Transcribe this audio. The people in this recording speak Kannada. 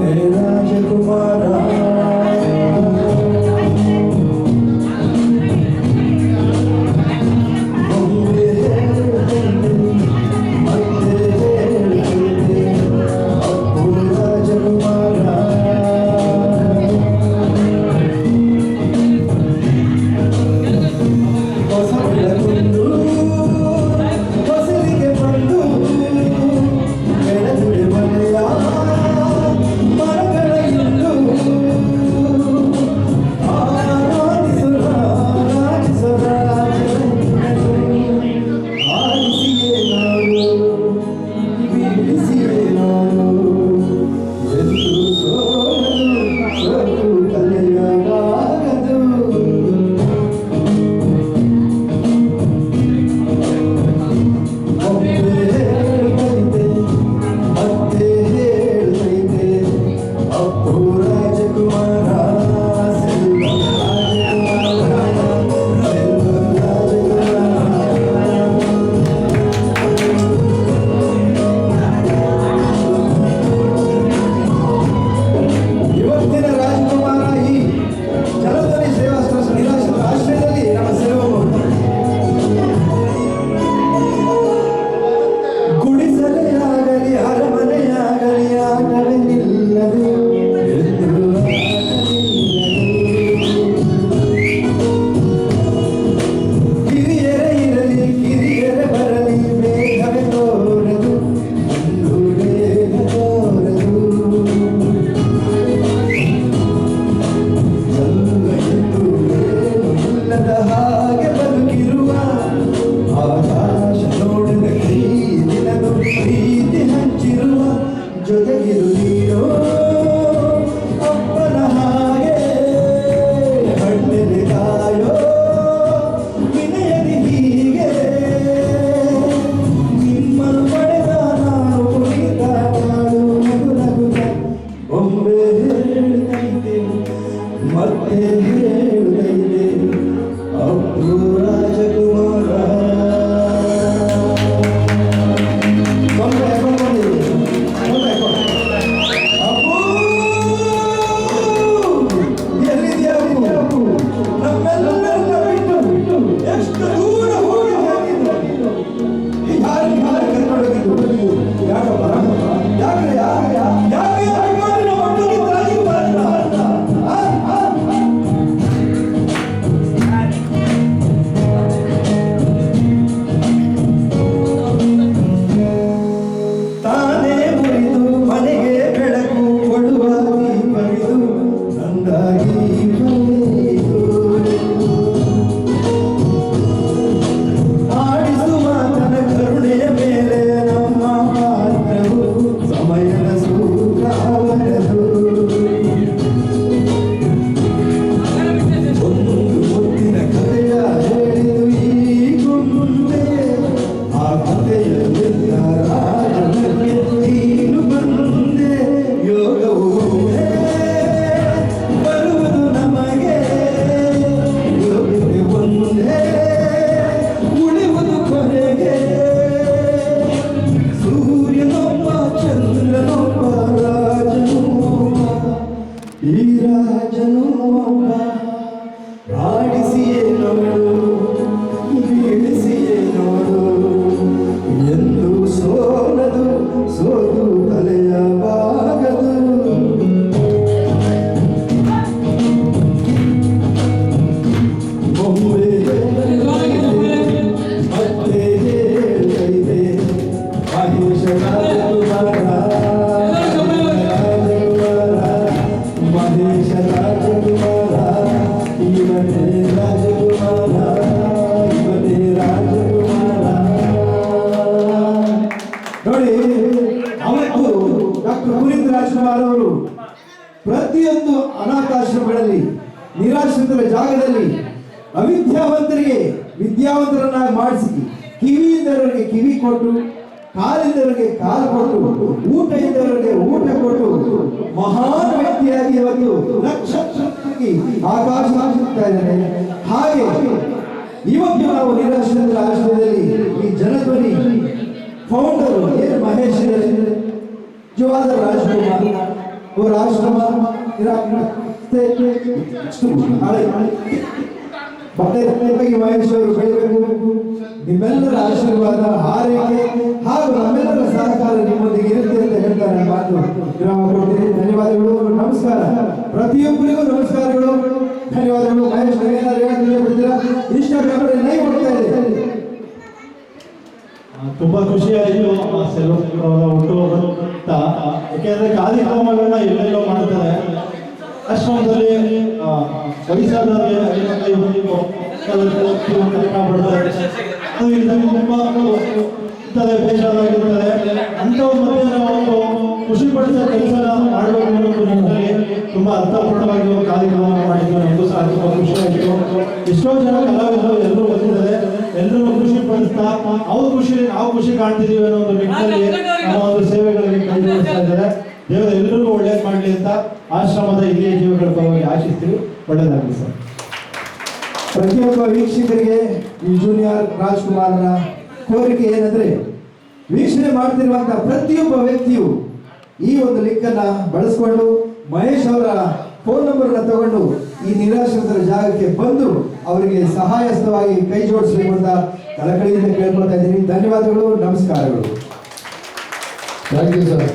Ele age com maravilha ಮತ್ತೆ ಹೇಳುತ್ತೈದೆ ಅಪ್ಪು ರಾಜಕುಮಾರ ಕೊಂಡೆ, ಈ ರಾಜನು ಒಬ್ಬ ಆಡಿಸಿಯೇ ನೋಡು, ಬೀಳಿಸಿಯೇ ನೋಡು. ಎಂದು ಸೋಲದು ಸೋಲು ತಲೆಯ ಬಾಗದು ಬೊಂಬೆ ಮತ್ತೆ ಹೇಳ್ತೈತೆ ಮಹೇಶ ನಿರಾಶ್ರಿತರ ಜಾಗದಲ್ಲಿ ಅವಿದ್ಯಾವಂತರಿಗೆ ವಿದ್ಯಾವಂತರನ್ನಾಗಿ ಮಾಡಿಸಿ ಕಿವಿ ಇದ್ದವರಿಗೆ ಕಿವಿ ಕೊಟ್ಟು ಕಾಲಿದ್ದವರಿಗೆ ಕಾಲು ಕೊಟ್ಟು, ಊಟ ಇದ್ದವರಿಗೆ ಊಟ ಕೊಟ್ಟು, ಮಹಾನ್ ವ್ಯಕ್ತಿಯಾಗಿ ಇವತ್ತು ನಕ್ಷತ್ರವಾಗಿ ಆಕಾಶ ಹಾಕುತ್ತಾ ಇದ್ದಾರೆ ಹಾಗೆ ಇವತ್ತು ನಾವು ನಿರಾಶ್ರಿತ ಆಶ್ರಮದಲ್ಲಿ ಈ ಜನಧ್ವನಿ ಫೌಂಡರ್ ಎ ಮಹೇಶ್ ಜವಾದ ರಾಜ್ಕುಮಾರ್ ಅವರ ಆಶ್ರಮ ಇರಾಕ್ತೆ ನಾಳೆ ಮತ್ತೆ ಈ ಮಹೇಶ್ ಅವರು ಬೆಳಿಬೇಕು ನಿಮ್ಮೆಲ್ಲರ ಆಶೀರ್ವಾದ, ಹಾರೈಕೆ ಹಾಗೂ ನಮ್ಮೆಲ್ಲರ ಸಹಕಾರ ನಿಮ್ಮೊಂದಿಗೆ ಇರುತ್ತೆ ಅಂತ ಹೇಳ್ತಾರೆ ಮಾತು. ಧನ್ಯವಾದಗಳು, ನಮಸ್ಕಾರ. ಪ್ರತಿಯೊಬ್ಬರಿಗೂ ನಮಸ್ಕಾರಗಳು. ಧನ್ಯವಾದಗಳು. ಮಹೇಶ್ ಬೇಕಾದ್ರೆ ನೈ ಕೊಡ್ತಾ ಇದೆ. ತುಂಬಾ ಖುಷಿ ಆಯಿತು ಸೆಲ್ವ ಹುಟ್ಟುಹಬ್ಬ ಅಂತ. ಯಾಕೆಂದ್ರೆ ಕಾರ್ಯಕ್ರಮಗಳನ್ನ ಎಲ್ಲೆಲ್ಲೋ ಮಾಡ್ತಾರೆ. ಆಶ್ರಮದಲ್ಲಿ ವಯಸ್ಸಾದವರಿಗೆ ಐವತ್ತೈದು ಕೆಲವರು ಕರ್ಕೊಂಡ್ಬಿಡ್ತಾರೆ. ಅದು ಇಲ್ಲಿ ತುಂಬಾ ಇರ್ತದೆ ಬೇಜಾರಾಗಿರ್ತದೆ ಅಂಥವ್ರ ಮಧ್ಯೆ ನಾವು ಒಂದು ಖುಷಿ ಕೆಲಸ ಮಾಡಬೇಕು ಅನ್ನೋದು ತುಂಬಾ ಅರ್ಥಪೂರ್ಣವಾಗಿ ಕಾರ್ಯಕ್ರಮ ಮಾಡಿದ್ದು ನಮಗೂ ಸಹ ತುಂಬಾ ಖುಷಿ ಎಷ್ಟೋ ಜನ ಕಲಾವಿದರು ಎಲ್ಲರೂ ಬಂದಿದ್ದಾರೆ. ಎಲ್ಲರೂ ಖುಷಿ ಪಡಿಸ್ತಾ ಅವ್ರ ಖುಷಿ, ನಾವು ಖುಷಿ ಕಾಣ್ತಿದೀವಿ ಅನ್ನೋ ಒಂದು ನಿಟ್ಟಿನಲ್ಲಿ ನಮ್ಮ ಒಂದು ಸೇವೆಗಳಿಗೆ ಕೈ ಇದ್ದಾರೆ. ದೇವರು ಎಲ್ಲರಿಗೂ ಒಳ್ಳೇದು ಮಾಡಲಿ ಅಂತ ಆಶ್ರಮದ ಹಿರಿಯ ಜೀವಗಳ ಪರವಾಗಿ ಆಶಿಸ್ತೀವಿ. ಒಳ್ಳೇದಾಗಲಿ ಸರ್. ಪ್ರತಿಯೊಬ್ಬ ವೀಕ್ಷಕರಿಗೆ ಈ ಜೂನಿಯರ್ ರಾಜ್ಕುಮಾರನ ಕೋರಿಕೆ ಏನಂದ್ರೆ ವೀಕ್ಷಣೆ ಮಾಡ್ತಿರುವಂತಹ ಪ್ರತಿಯೊಬ್ಬ ವ್ಯಕ್ತಿಯು ಈ ಒಂದು ಲಿಂಕನ್ನ ಬಳಸ್ಕೊಂಡು ಮಹೇಶ್ ಅವರ ಫೋನ್ ನಂಬರ್ ತಗೊಂಡು ಈ ನಿರಾಶ್ರಿತರ ಜಾಗಕ್ಕೆ ಬಂದು ಅವರಿಗೆ ಸಹಾಯಸ್ಥವಾಗಿ ಕೈ ಜೋಡಿಸಬೇಕು ಅಂತ ಕಳಕಳಿಯಿಂದ ಕೇಳ್ಕೊಳ್ತಾ ಇದ್ದೀನಿ. ಧನ್ಯವಾದಗಳು ನಮಸ್ಕಾರಗಳು. Thank you sir